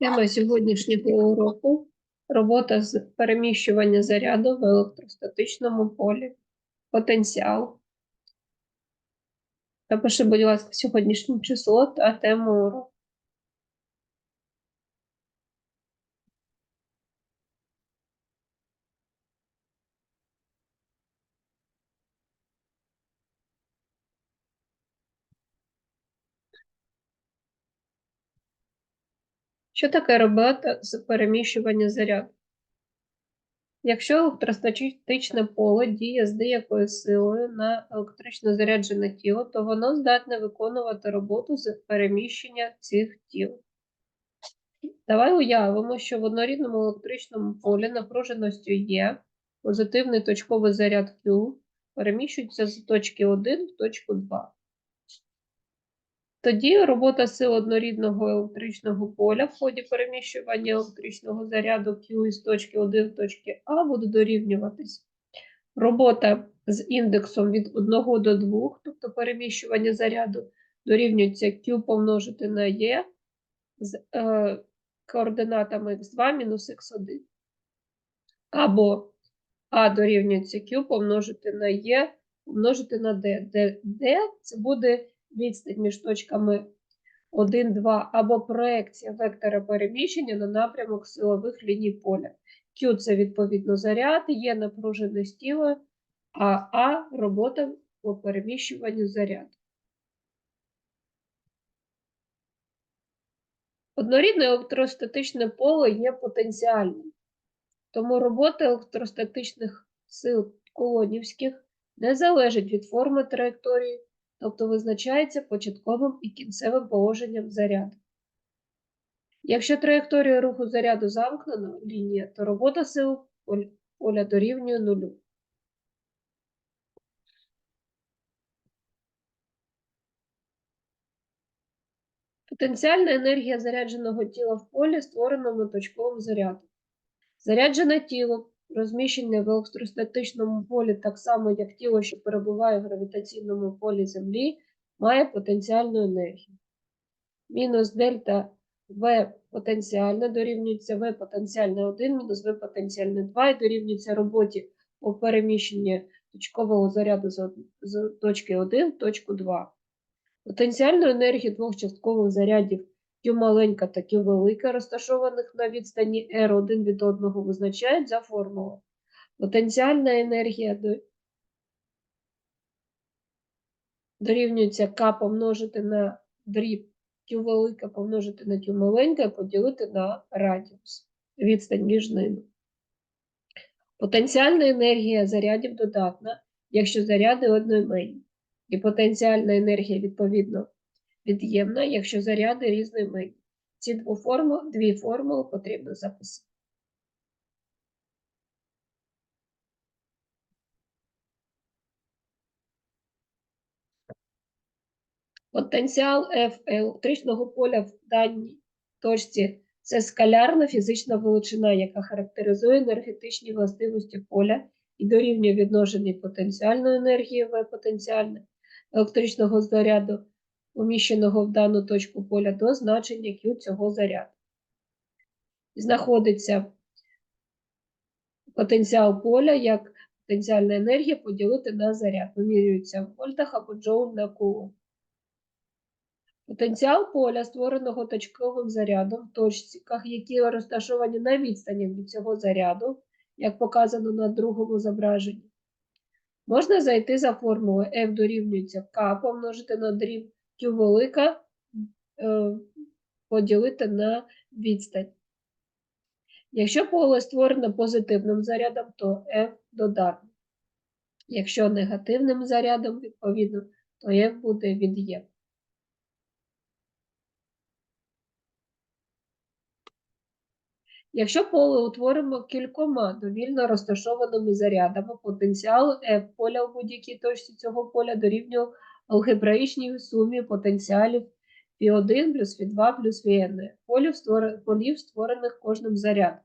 Тема сьогоднішнього уроку робота з переміщування заряду в електростатичному полі. Потенціал. Напиши, будь ласка, сьогоднішнє число та тему уроку. Що таке робота з переміщування заряду? Якщо електростатичне поле діє з деякою силою на електрично заряджене тіло, то воно здатне виконувати роботу з переміщення цих тіл. Давай уявимо, що в однорідному електричному полі напруженості Е позитивний точковий заряд Q переміщується з точки 1 в точку 2. Тоді робота сил однорідного електричного поля в ході переміщування електричного заряду Q із точки 1 в точки А буде дорівнюватись. Робота з індексом від 1 до 2, тобто переміщування заряду, дорівнюється Q помножити на E з е, координатами x2 мінус x1. Або А дорівнюється Q помножити на E помножити на D, де D це буде відстань між точками 1, 2 або проекція вектора переміщення на напрямок силових ліній поля. Q це відповідно заряд, є напруженість тіла, а А робота по переміщуванню заряду. Однорідне електростатичне поле є потенціальним, тому робота електростатичних сил колонівських не залежить від форми траєкторії тобто визначається початковим і кінцевим положенням заряду. Якщо траєкторія руху заряду замкнена лінія, то робота сил поля дорівнює нулю. Потенціальна енергія зарядженого тіла в полі створеному точковим зарядом. Заряджене тіло розміщене в електростатичному полі так само, як тіло, що перебуває в гравітаційному полі Землі, має потенціальну енергію. Мінус дельта В потенціальне дорівнюється В потенціальне 1, мінус В потенціальне 2 і дорівнюється роботі по переміщенню точкового заряду з точки 1 в точку 2. Потенціальну енергію двох часткових зарядів Q маленька та Q велика, розташованих на відстані R один від одного, визначають за формулою. Потенціальна енергія дорівнюється К помножити на дріб Q велика помножити на Q маленька поділити на радіус, відстань між ними. Потенціальна енергія зарядів додатна, якщо заряди одноіменні. І потенціальна енергія, відповідно, від'ємна, якщо заряди різної Ці дві формули, дві формули потрібно записати. Потенціал F електричного поля в даній точці це скалярна фізична величина, яка характеризує енергетичні властивості поля і дорівнює відношенні потенціальної енергії В потенціальне електричного заряду поміщеного в дану точку поля до значення Q цього заряду. Знаходиться потенціал поля як потенціальна енергія поділити на заряд. Вимірюється в вольтах або джоуль на кулон. Потенціал поля, створеного точковим зарядом в точках, які розташовані на відстані від цього заряду, як показано на другому зображенні, можна зайти за формулою F дорівнюється К помножити на дріб Q велика е, поділити на відстань. Якщо поле створено позитивним зарядом, то F додатний. Якщо негативним зарядом, відповідно, то F буде від'ємним. Якщо поле утворимо кількома довільно розташованими зарядами, потенціал F поля у будь-якій точці цього поля дорівнює алгебраїчній сумі потенціалів Фі1 плюс Фі2 плюс Фін, полів, створених кожним зарядом.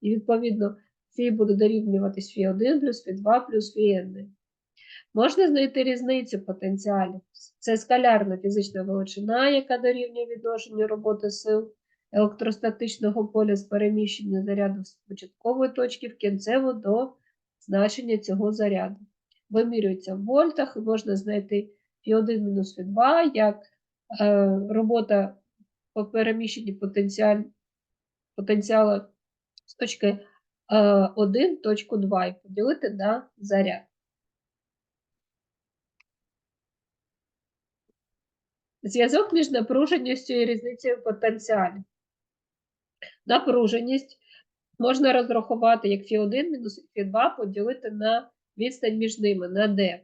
І, відповідно, Фі буде дорівнюватись Фі1 плюс Фі2 плюс Фін. Можна знайти різницю потенціалів. Це скалярна фізична величина, яка дорівнює відношенню роботи сил електростатичного поля з переміщення заряду з початкової точки в кінцеву до значення цього заряду. Вимірюється в вольтах, і можна знайти Фі1 мінус Фі2 як е, робота по переміщенні потенціаль, потенціалу з точки е, 1 точку 2 і поділити на заряд. Зв'язок між напруженістю і різницею потенціалів. Напруженість можна розрахувати як Фі1 мінус Фі2 поділити на відстань між ними, на D.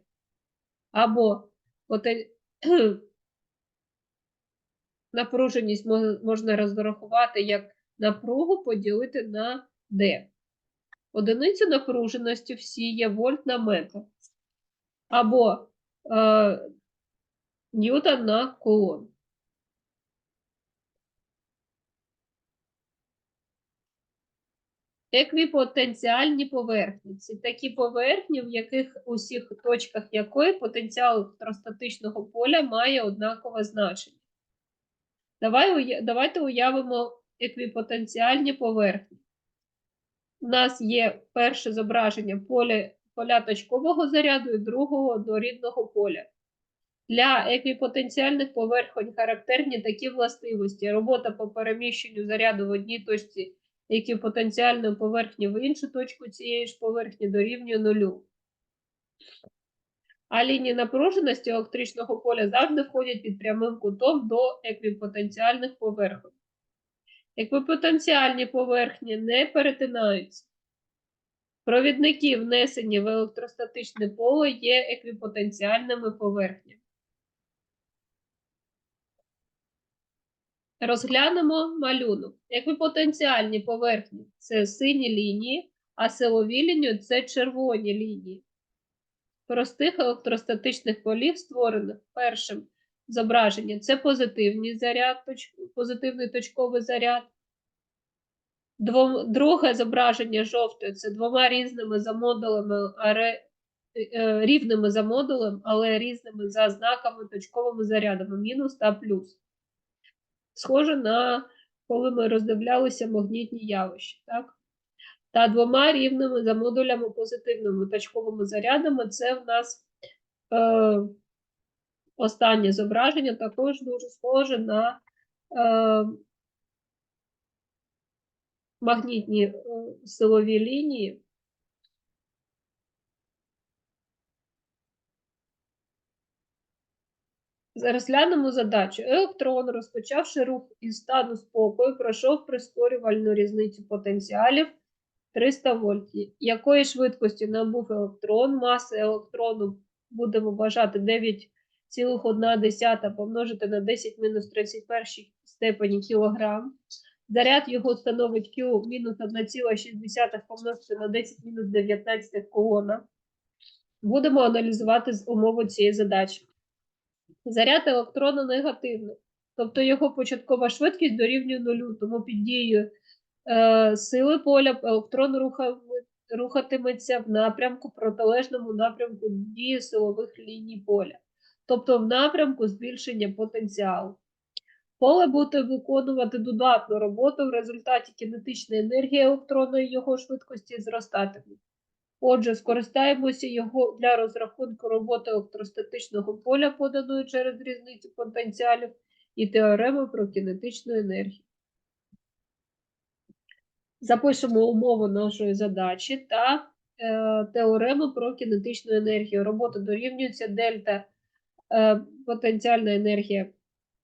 Або потен... напруженість можна розрахувати як напругу поділити на D. Одиницю напруженості всі є вольт на метр. Або е, ньютон на кулон. Еквіпотенціальні поверхні. Це такі поверхні, в яких усіх точках якої потенціал електростатичного поля має однакове значення. Давай, давайте уявимо еквіпотенціальні поверхні. У нас є перше зображення поля, поля точкового заряду і другого однорідного поля. Для еквіпотенціальних поверхонь характерні такі властивості: робота по переміщенню заряду в одній точці еквіпотенціальної поверхні в іншу точку цієї ж поверхні дорівнює нулю. А лінії напруженості електричного поля завжди входять під прямим кутом до еквіпотенціальних поверхонь. Еквіпотенціальні поверхні не перетинаються. Провідники, внесені в електростатичне поле, є еквіпотенціальними поверхнями. Розглянемо малюнок. Еквіпотенціальні поверхні це сині лінії, а силові лінії це червоні лінії. Простих електростатичних полів, створених першим зображенням, це позитивний заряд, позитивний точковий заряд. Друге зображення жовтої це двома різними за модулями, аре- е, рівними за модулем, але різними за знаками точковими зарядами мінус та плюс. Схоже на коли ми роздивлялися магнітні явища. Так? Та двома рівними за модулями позитивними точковими зарядами це в нас е, останнє зображення, також дуже схоже на е, магнітні е, силові лінії. Зараз глянемо задачу. Електрон, розпочавши рух із стану спокою, пройшов прискорювальну різницю потенціалів 300 вольт. Якої швидкості набув електрон? Маса електрону будемо вважати 9,1 помножити на 10 мінус 31 степені кілограм. Заряд його становить Q мінус 1,6 помножити на 10 мінус 19 колона. Будемо аналізувати умови цієї задачі. Заряд електрона негативний, тобто його початкова швидкість дорівнює нулю, тому під дією е, сили поля електрон руха, рухатиметься в напрямку протилежному напрямку дії силових ліній поля, тобто в напрямку збільшення потенціалу. Поле буде виконувати додатну роботу, в результаті кінетична енергія електрона і його швидкості зростатиме. Отже, скористаємося його для розрахунку роботи електростатичного поля, поданої через різницю потенціалів, і теореми про кінетичну енергію. Запишемо умову нашої задачі та е, теорему про кінетичну енергію. Робота дорівнюється дельта е, потенціальна енергія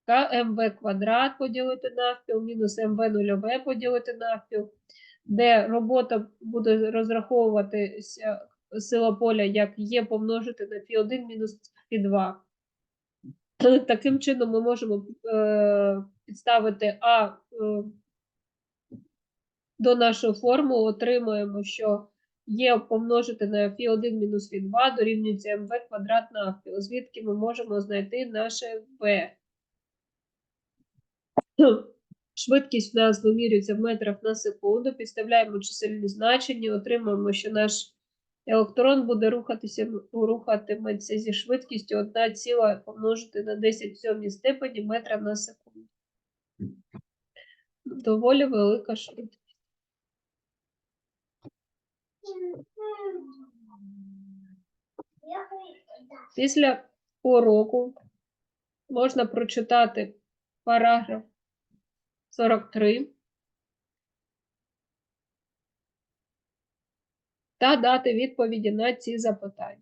КМВ квадрат поділити навпіл, мінус МВ нульове поділити навпіл, де робота буде розраховуватися сила поля як Є помножити на Фі1 мінус Фі2. Таким чином ми можемо е, підставити А е, до нашої формули, отримуємо, що Є помножити на Фі1 мінус Фі2 дорівнюється МВ квадрат на навпіл, звідки ми можемо знайти наше В. Швидкість у нас вимірюється в метрах на секунду, підставляємо чисельні значення, отримуємо, що наш електрон буде рухатися, рухатиметься зі швидкістю 1 ціла помножити на 10 в сьомій степені метра на секунду. доволі велика швидкість. Після уроку можна прочитати параграф 43 та дати відповіді на ці запитання.